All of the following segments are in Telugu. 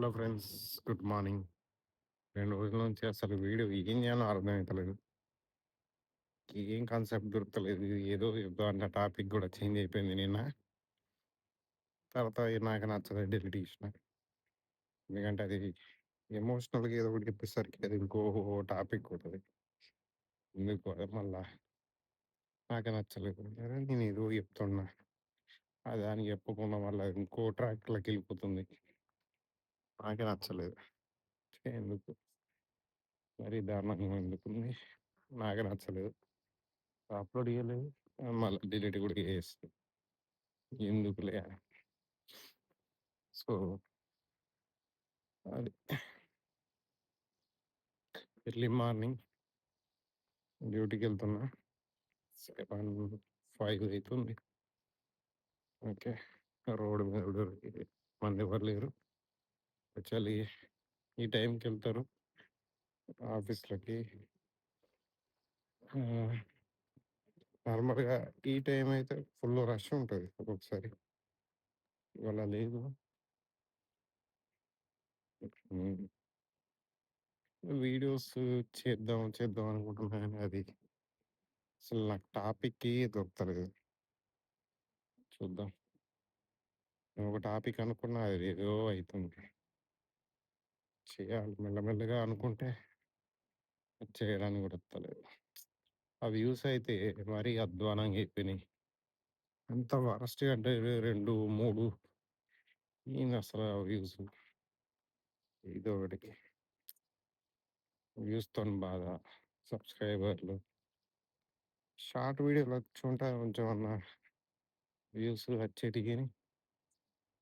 Hello friends good morning. రెండు రోజుల నుంచి అసలు వీడియో ఏం చేయాలో అర్థమవుతలేదు ఏం కాన్సెప్ట్ దొరకలేదు ఏదో ఏదో అన్న టాపిక్ కూడా చేంజ్ అయిపోయింది నిన్న. తర్వాత నాకు నచ్చదు డిలీట్ చేసిన ఎందుకంటే అది ఎమోషనల్గా ఏదో ఒకటి చెప్పేసరికి అది ఇంకో టాపిక్ అవుతుంది. ఎందుకు మళ్ళా నాకు నచ్చలేదు. నేను ఏదో చెప్తున్నా. అది దానికి చెప్పకుండా మళ్ళీ ఇంకో ట్రాక్లోకి వెళ్ళిపోతుంది. నాకే నచ్చలేదు. ఎందుకు? మరి దారుణంగా ఎందుకుంది నాకే నచ్చలేదు. అప్లోడ్ చేయలేదు. మళ్ళీ డిలీట్ కూడా చేస్తుంది ఎందుకులే సో అది. ఎర్లీ మార్నింగ్ డ్యూటీకి వెళ్తున్నా. సెవెన్ ఫైవ్ అవుతుంది ఓకే. రోడ్ మీద మంది ఎవరు లేరు. యాక్చువల్లీ ఈ టైంకి వెళ్తారు ఆఫీస్‌లకి. నార్మల్‌గా ఈ టైం అయితే ఫుల్ రష్ ఉంటుంది ఒక్కొక్కసారి. ఇవాళ లేదు. వీడియోస్ చేద్దాం, చేద్దాం అనుకుంటున్నా కానీ అది అసలు నాకు టాపిక్కి దొరకలేదు. చూద్దాం. ఒక టాపిక్ అనుకున్నా అది ఏదో అవుతుంది. చేయాలి. మెల్లమెల్లగా అనుకుంటే చేయడానికి కూడా వస్తలేదు ఆ వ్యూస్ అయితే మరీ అధ్వానంగా అయిపోయినాయి. అంత వరస్ట్ అంటే రెండు మూడు నేను అసలు వ్యూస్. ఇదో ఒకటికి. వ్యూస్తో బాధ సబ్స్క్రైబర్లు. షార్ట్ వీడియోలు వచ్చుంటే కొంచెం అన్న వ్యూస్ వచ్చేటికి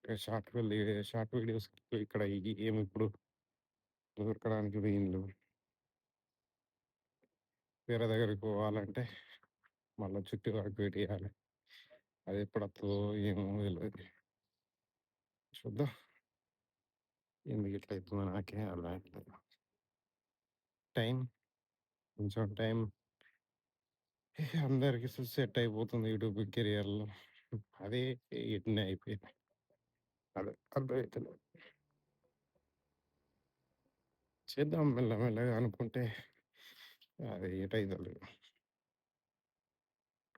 షార్ట్ షార్ట్ షార్ట్ వీడియోస్ ఇక్కడ ఏమి ఇప్పుడు దొరకడానికి వీళ్ళు వేరే దగ్గరికి పోవాలంటే మళ్ళీ చుట్టూ వెయిట్ చేయాలి అది ఎప్పుడు వస్తుందో ఏమో తెలియదు చూద్దాం. ఎందుకు ఇట్లా అవుతుందో నాకే అర్థం టైం కొంచెం టైం అందరికి సెట్ అయిపోతుంది యూట్యూబ్ కెరియర్లో. అదే ఇట్నే అయిపోయింది. అదే అర్థమవుతుంది చేద్దాం మెల్లమెల్లగా అనుకుంటే అది ఏటైతుంది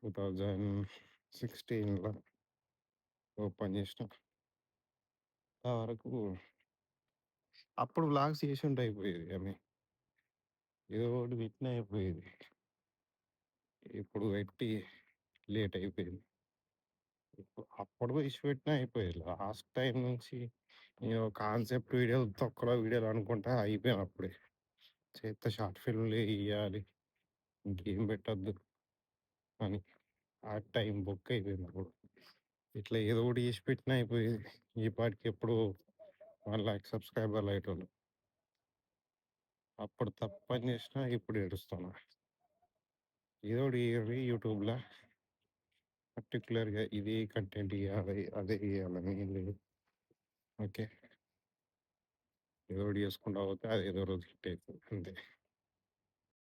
టూ థౌజండ్ సిక్స్టీన్లో ఓపెన్ చేసిన. వరకు అప్పుడు బ్లాగ్స్ చేసి ఉంటే అయిపోయేది ఆమె ఏదో ఒకటి పెట్టిన అయిపోయేది. ఇప్పుడు పెట్టి లేట్ అయిపోయింది. అప్పుడు ఇష్యూ పెట్టినా అయిపోయేది. లాస్ట్ టైం నుంచి నేను కాన్సెప్ట్ వీడియోలు తొక్కలో వీడియోలు అనుకుంటా అయిపోయాను అప్పుడే. చేత షార్ట్ ఫిల్మ్లు ఇవ్వాలి ఇంకేం పెట్టద్దు. అని ఆ టైం బుక్ అయిపోయింది అప్పుడు. ఇట్లా ఏదో ఒకటి చేసి పెట్టినా అయిపోయేది. ఈ పాటికి ఎప్పుడు వన్ ల్యాక్ సబ్స్క్రైబర్లు అయ్యేటోళ్ళు. అప్పుడు తప్పని చేసినా ఇప్పుడు ఏడుస్తున్నా. ఏదో ఒకటి యూట్యూబ్లో. పర్టికులర్గా ఇది కంటెంట్ ఇవ్వాలి అదే ఇవ్వాలని లేదు. ఓకే. ఏదో ఒకటి చేసుకుంటా పోతే అది ఏదో రోజు హిట్ అవుతుంది అంతే.